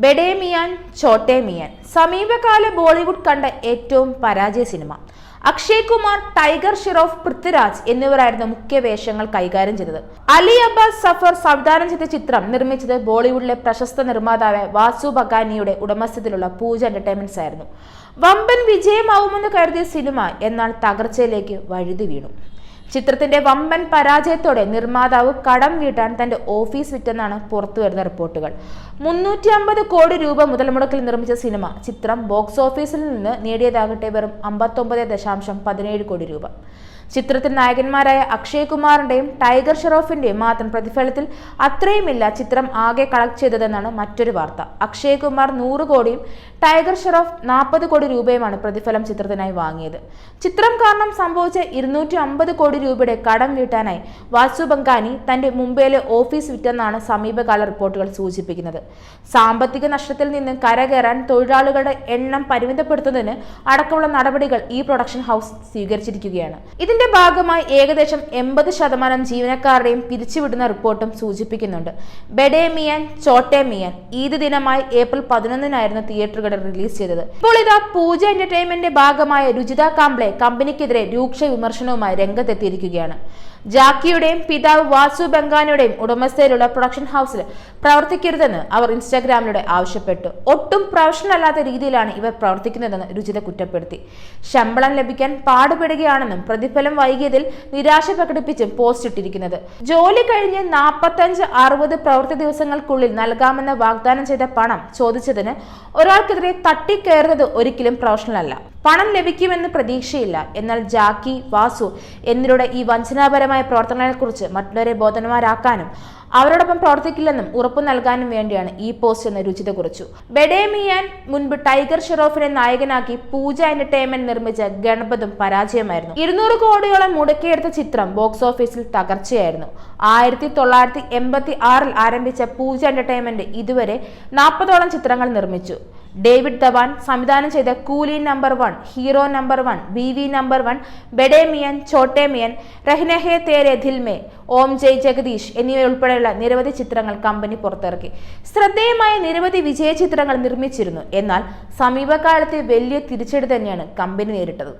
ബെഡേ മിയാൻ ചോട്ടേ മിയാൻ സമീപകാല ബോളിവുഡ് കണ്ട ഏറ്റവും പരാജയ സിനിമ. അക്ഷയ് കുമാർ ടൈഗർ ഷിറോഫ് പൃഥ്വിരാജ് എന്നിവരായിരുന്നു മുഖ്യ വേഷങ്ങൾ കൈകാര്യം ചെയ്തത്. അലി അബ്ബാസ് സഫർ സംവിധാനം ചെയ്ത ചിത്രം നിർമ്മിച്ചത് ബോളിവുഡിലെ പ്രശസ്ത നിർമ്മാതാവ് വാസു ബഗാനിയുടെ ഉടമസ്ഥതയിലുള്ള പൂജ എന്റർടൈൻമെന്റ്സ് ആയിരുന്നു. വമ്പൻ വിജയമാവുമെന്ന് കരുതിയ സിനിമ എന്നാൽ തകർച്ചയിലേക്ക് വഴുതി വീണു. ചിത്രത്തിന്റെ വമ്പൻ പരാജയത്തോടെ നിർമ്മാതാവ് കടം വീട്ടാൻ തന്റെ ഓഫീസ് വിറ്റെന്നാണ് പുറത്തുവരുന്ന റിപ്പോർട്ടുകൾ. മുന്നൂറ്റി അമ്പത് കോടി രൂപ മുതൽ മുടക്കിൽ നിർമ്മിച്ച സിനിമ ചിത്രം ബോക്സ് ഓഫീസിൽ നിന്ന് നേടിയതാകട്ടെ വെറും അമ്പത്തൊമ്പത് ദശാംശം പതിനേഴ് കോടി രൂപ. ചിത്രത്തിൽ നായകന്മാരായ അക്ഷയ് കുമാറിന്റെയും ടൈഗർ ഷെറോഫിന്റെയും മാത്രം പ്രതിഫലത്തിൽ അത്രയുമില്ല ചിത്രം ആകെ കളക്ട് ചെയ്തതെന്നാണ് മറ്റൊരു വാർത്ത. അക്ഷയ് കുമാർ നൂറ് കോടിയും ടൈഗർ ഷെറോഫ് നാൽപ്പത് കോടി രൂപയുമാണ് പ്രതിഫലം ചിത്രത്തിനായി വാങ്ങിയത്. ചിത്രം കാരണം സംഭവിച്ച ഇരുന്നൂറ്റി അമ്പത് കോടി രൂപയുടെ കടം വീട്ടാനായി വാസു ബംഗാനി തന്റെ മുംബൈയിലെ ഓഫീസ് വിറ്റെന്നാണ് സമീപകാല റിപ്പോർട്ടുകൾ സൂചിപ്പിക്കുന്നത്. സാമ്പത്തിക നഷ്ടത്തിൽ നിന്ന് കരകയറാൻ തൊഴിലാളികളുടെ എണ്ണം പരിമിതപ്പെടുത്തുന്നതിന് അടക്കമുള്ള നടപടികൾ ഈ പ്രൊഡക്ഷൻ ഹൗസ് സ്വീകരിച്ചിരിക്കുകയാണ്. ഇതിന്റെ ഭാഗമായി ഏകദേശം എൺപത് ശതമാനം ജീവനക്കാരുടെയും പിരിച്ചുവിടുന്ന റിപ്പോർട്ടും സൂചിപ്പിക്കുന്നുണ്ട്. ബെഡേ മിയാൻ ചോട്ടെ മിയാൻ ഈദ് ദിനമായി ഏപ്രിൽ പതിനൊന്നിനായിരുന്നു തിയേറ്ററുകൾ റിലീസ് ചെയ്തത്. ഇപ്പോൾ ഇതാ പൂജ എന്റർടൈൻമെന്റിന്റെ ഭാഗമായ രുചിത കാംബ്ലെ കമ്പനിക്കെതിരെ രൂക്ഷ വിമർശനവുമായി രംഗത്തെത്തിയിരിക്കുകയാണ്. ജാക്കിയുടെയും പിതാവ് വാസു ബംഗാനിയുടെയും ഉടമസ്ഥയിലുള്ള പ്രൊഡക്ഷൻ ഹൗസിൽ പ്രവർത്തിക്കരുതെന്ന് അവർ ഇൻസ്റ്റാഗ്രാമിലൂടെ ആവശ്യപ്പെട്ടു. ഒട്ടും പ്രൊഫഷണൽ അല്ലാത്ത രീതിയിലാണ് ഇവർ പ്രവർത്തിക്കുന്നതെന്ന് രുചിത കുറ്റപ്പെടുത്തി. ശമ്പളം ലഭിക്കാൻ പാടുപെടുകയാണെന്നും പ്രതിഫലം വൈകിയതിൽ നിരാശ പ്രകടിപ്പിച്ചും പോസ്റ്റ് ഇട്ടിരിക്കുന്നത്. ജോലി കഴിഞ്ഞ് നാൽപ്പത്തഞ്ച് അറുപത് പ്രവൃത്തി ദിവസങ്ങൾക്കുള്ളിൽ നൽകാമെന്ന് വാഗ്ദാനം ചെയ്ത പണം ചോദിച്ചതിന് ഒരാൾക്കെതിരെ തട്ടിക്കയറുന്നത് ഒരിക്കലും പ്രൊഫഷണൽ അല്ല പണം ലഭിക്കുമെന്ന് പ്രതീക്ഷയില്ല. എന്നാൽ ജാക്കി വാസു എന്നിവരുടെ ഈ വഞ്ചനാപരമായ പ്രവർത്തനങ്ങളെക്കുറിച്ച് മറ്റുള്ളവരെ ബോധവാന്മാരാക്കാനും അവരോടൊപ്പം പ്രവർത്തിക്കില്ലെന്നും ഉറപ്പു നൽകാനും വേണ്ടിയാണ് ഈ പോസ്റ്റ് എന്ന് രുചിത കുറിച്ചു. ബെഡേമിയാൻ മുൻപ് ടൈഗർ ഷെറോഫിനെ നായകനാക്കി പൂജ എന്റർടൈൻമെന്റ് നിർമ്മിച്ച ഗണപതും പരാജയമായിരുന്നു. ഇരുന്നൂറ് കോടിയോളം മുടക്കിയെടുത്ത ചിത്രം ബോക്സ് ഓഫീസിൽ തകർച്ചയായിരുന്നു. ആയിരത്തി തൊള്ളായിരത്തി എൺപത്തി ആറിൽ ആരംഭിച്ച പൂജ എന്റർടൈൻമെന്റ് ഇതുവരെ നാൽപ്പതോളം ചിത്രങ്ങൾ നിർമ്മിച്ചു. ഡേവിഡ് ധവാൻ സംവിധാനം ചെയ്ത Coolie number one hero number one Biwi number one Bade Miyan Chhote Miyan Rehnaa Hai Tere Dil Mein Om Jai Jagadish എന്നിവയുൾപ്പെടെയുള്ള നിരവധി ചിത്രങ്ങൾ കമ്പനി പുറത്തിറക്കി. ശ്രദ്ധേയമായ നിരവധി വിജയ ചിത്രങ്ങൾ നിർമ്മിച്ചിരുന്നു. എന്നാൽ സമീപകാലത്തെ വലിയ തിരിച്ചടി തന്നെയാണ് കമ്പനി നേരിട്ടത്.